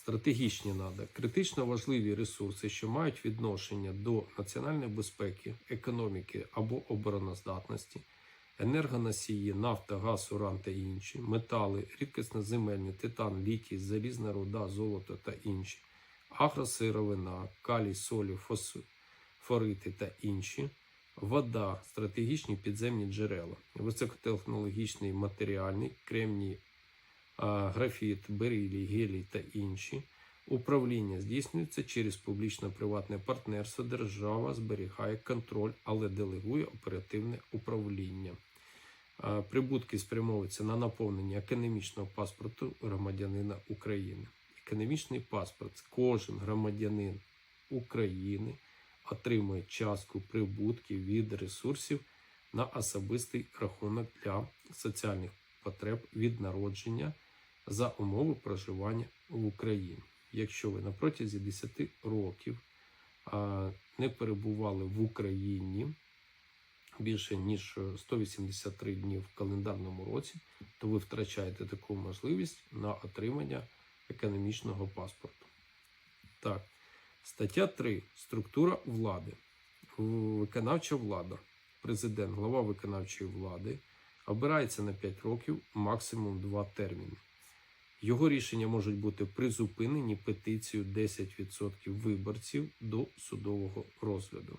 Стратегічні надра критично важливі ресурси, що мають відношення до національної безпеки, економіки або обороноздатності, енергоносії, нафта, газ, уран та інші, метали, рідкісноземельні, титан, літій, залізна руда, золото та інші, агросировина, калій, солі, фосфорити та інші, вода, стратегічні підземні джерела, високотехнологічний матеріальний, кремній, графіт, берилій, гелій та інші. Управління здійснюється через публічно-приватне партнерство. Держава зберігає контроль, але делегує оперативне управління. Прибутки спрямовуються на наповнення економічного паспорту громадянина України. Економічний паспорт кожен громадянин України отримує частку прибутків від ресурсів на особистий рахунок для соціальних потреб від народження за умови проживання в Україні. Якщо ви на протязі 10 років не перебували в Україні більше ніж 183 дні в календарному році, то ви втрачаєте таку можливість на отримання економічного паспорту. Так, стаття 3. Структура влади. Виконавча влада. Президент, глава виконавчої влади обирається на 5 років, максимум 2 терміни. Його рішення можуть бути призупинені петицією 10% виборців до судового розгляду.